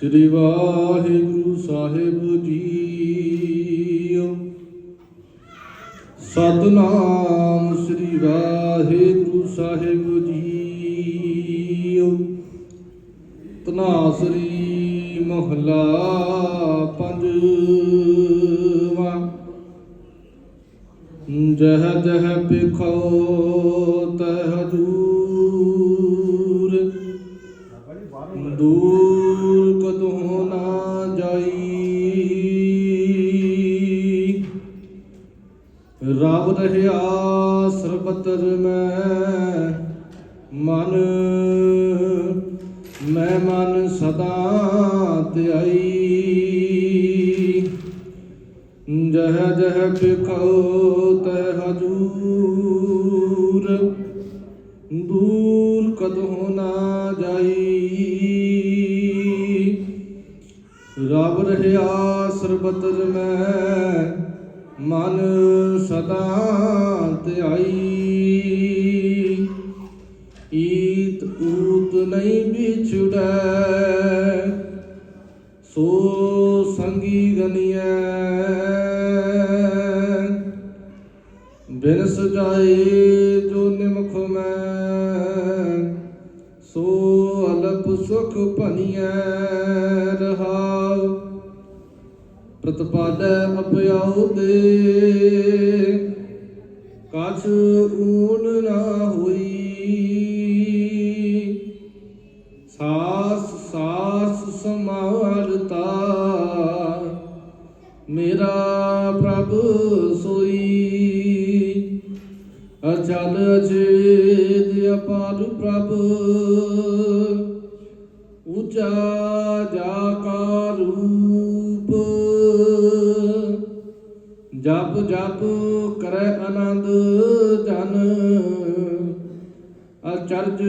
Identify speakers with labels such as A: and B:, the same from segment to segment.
A: ਸ੍ਰੀ ਵਾਹਿਗੁਰੂ ਸਾਹਿਬ ਜੀਓ। ਸਤਨਾਮ ਸ੍ਰੀ ਵਾਹਿਗੁਰੂ ਸਾਹਿਬ ਜੀਓ। ਤਨਾਸਰੀ ਮਹਲਾ ਪੰਜਵਾ। ਜਹ ਜਹ ਪਿਖੋ ਤਹ ਰਬ ਰਹਿਆ ਸਰਬਤਰ ਮੈਂ, ਮਨ ਮੈਂ ਮਨ ਸਦਾ ਧਿਆਈ। ਜਹ ਜਹ ਪਿਖੋ ਤੈ ਹਜੂਰ, ਦੂਰ ਕਦੋਂ ਨਾ ਜਾਈ। ਰਬ ਰਹਿਆ ਸਰਬਤਰ ਮੈਂ, ਮਨ ਸਦਾ ਧਿਆਈ ਈਤ ਊਤ ਨਹੀਂ ਵਿਛੜੈ। ਸੋ ਸੰਗੀ ਗਨੀਐ। ਬਿਨਸ ਜਾਏ ਜੋ ਨਿਮਖ ਮੈਂ। ਸੋ ਅਲਪ ਸੁਖ ਭਨੀਐ ਰਹਾਉ। ਪ੍ਰਤਪਾਦੈ ਅਪਿਆਉ ਦੇ ਕਛ ਊਨ ਨਾ ਹੋਈ। ਸਾਸ ਸਾਸ ਸਮਾਰਤਾ ਮੇਰਾ ਪ੍ਰਭ ਸੋਈ। ਅਚਲ ਅਚੇਤ ਅਪਾਰ ਪ੍ਰਭ। ਉੱਚਾ ਜਾ ਕਾ ਜਪ ਜਪ ਕਰੈ ਆਨੰਦ ਜਨ ਅਚਰਜ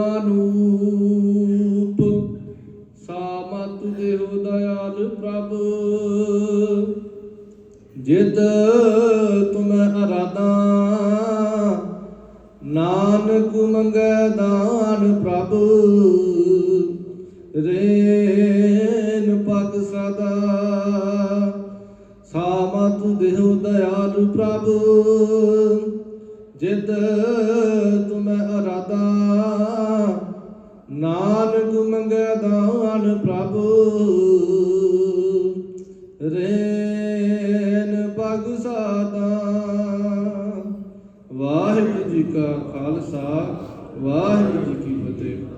A: ਅਨੂਪ। ਸਾਮਤ ਦੇਹੁ ਦਇਆਲ ਪ੍ਰਭ, ਜਿਤ ਤੁਮੈ ਅਰਾਧਾ। ਨਾਨਕ ਮੰਗੈ ਦਾਨ ਪ੍ਰਭ, ਰੇਨ ਪਗ ਸਦਾ। ਤੂੰ ਦੇਹੁ ਦਇਆਲ ਪ੍ਰਭ, ਜਿਤ ਤੁਮੈ ਅਰਾਧਾ। ਨਾਨਕ ਮੰਗੈ ਦਾਨ ਪ੍ਰਭ, ਰੇਨ ਪਗ ਸਾਦਾ ਵਾਹਿਗੁਰੂ ਜੀ ਕਾ ਖਾਲਸਾ, ਵਾਹਿਗੁਰੂ ਜੀ ਕੀ ਫਤਿਹ।